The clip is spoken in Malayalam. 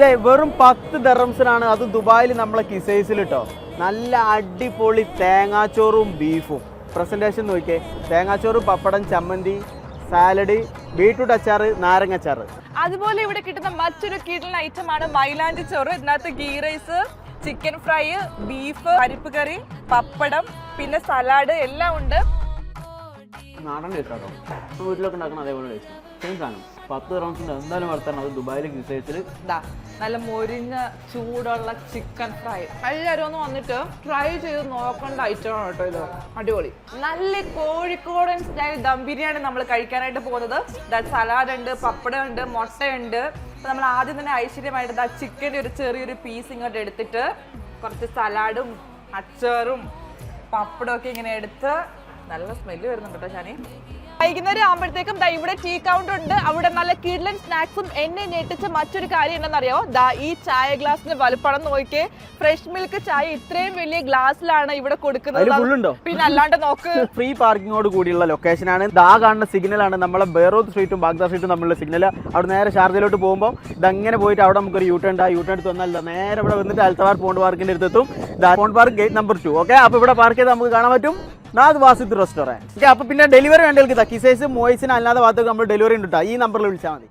ദേ വെറും പത്ത് ദറംസിനാണ് അത് ദുബായിൽ നമ്മളെ കിസൈസിൽ കേട്ടോ നല്ല അടിപൊളി തേങ്ങാച്ചോറും ബീഫും. പ്രസന്റേഷൻ നോക്കിയേ. തേങ്ങാച്ചോറ് പപ്പടം ചമ്മന്തി സാലഡ് ബീട്രൂട്ട് അച്ചാറ് നാരങ്ങ അച്ചാറ് അതുപോലെ ഇവിടെ കിട്ടുന്ന മറ്റൊരു കിടലൻ ഐറ്റം ആണ് മൈലാഞ്ചി ചോറ്. ഇതിനകത്ത് ghee rice chicken fry beef പരിപ്പ് കറി പപ്പടം പിന്നെ സലാഡ് എല്ലാം ഉണ്ട്. നാടൻ കേട്ടോ വീട്ടിലൊക്കെ ഉണ്ടാക്കണം അതേപോലെ ടേസ്റ്റ് സെയിം സാധനം. പത്ത് ദറംസിന്റെ എന്തായാലും വളർത്തണം അത് ദുബായിലെ ദാ നല്ല മൊരിഞ്ഞ ചൂടുള്ള ചിക്കൻ ഫ്രൈ എല്ലാവരും ഒന്ന് വന്നിട്ട് ട്രൈ ചെയ്ത് നോക്കേണ്ട ഐറ്റമാണ് കേട്ടോ ഇത്. അടിപൊളി. നല്ല കോഴിക്കോടൻ സ്റ്റൈൽ ദം ബിരിയാണി നമ്മൾ കഴിക്കാനായിട്ട് പോകുന്നത്. സലാഡ് ഉണ്ട് പപ്പടം ഉണ്ട് മുട്ടയുണ്ട്. അപ്പൊ നമ്മൾ ആദ്യം തന്നെ ഐശ്വര്യമായിട്ട് ആ ചിക്കന്റെ ഒരു ചെറിയൊരു പീസ് ഇങ്ങോട്ട് എടുത്തിട്ട് കുറച്ച് സലാഡും അച്ചാറും പപ്പടമൊക്കെ ഇങ്ങനെ എടുത്ത് നല്ല സ്മെല്ല് വരുന്നുണ്ട് കേട്ടോ ഷാനി. വൈകുന്നേരം ആകുമ്പോഴത്തേക്കും ദാ ഇവിടെ ടീ കൗണ്ടർ ഉണ്ട്. അവിടെ നല്ല കിഡ്ലൻ സ്നാക്സും എന്നെ ഞെട്ടിച്ച മറ്റൊരു കാര്യം എന്താണെന്നറിയോ? ദാ ഈ ചായ ഗ്ലാസിന് വലുപ്പണം നോക്കിയേ ഫ്രഷ് മിൽക്ക് ചായ ഇത്രയും വലിയ ഗ്ലാസ്സിലാണ് ഇവിടെ കൊടുക്കുന്നത്. പിന്നെ അല്ലാണ്ട് നോക്ക്. ഫ്രീ പാർക്കിങ്ങോട് കൂടിയുള്ള ലൊക്കേഷൻ ആണ്. ദാ കാണുന്ന സിഗ്നലാണ് നമ്മളെ ബേറോ സ്ട്രീറ്റും ബാഗ്ദാ സ്ട്രീറ്റും തമ്മിലുള്ള സിഗ്നൽ അവിടെ നേരെ ഷാർജയിലോട്ട് പോകുമ്പോൾ ഇതങ്ങനെ പോയിട്ട് അവിടെ നമുക്കൊരു യൂട്ടേൺ ഉണ്ട്. ആ യൂട്ടേൺ എടുത്ത് വന്നാൽ നേരെ ഇവിടെ വന്നിട്ട് അൽത്തവാർ പോണ്ട് പാർക്കിന്റെ അടുത്തെത്തും. Pond park gate number two okay അപ്പോൾ ഇവിടെ പാർക്ക് ചെയ്ത് നമുക്ക് കാണാൻ പറ്റും. നാദ് വാസിദ് റെസ്റ്റോറന്റ്. ഓക്കെ അപ്പോൾ പിന്നെ ഡെലിവറി വേണ്ടവർക്ക് കിസൈസ് മോയിസിന് അല്ലാതെ ഭാഗത്തൊക്കെ നമ്മൾ ഡെലിവറി ഉണ്ട് കേട്ടോ ഈ നമ്പറിൽ വിളിച്ചാൽ മതി.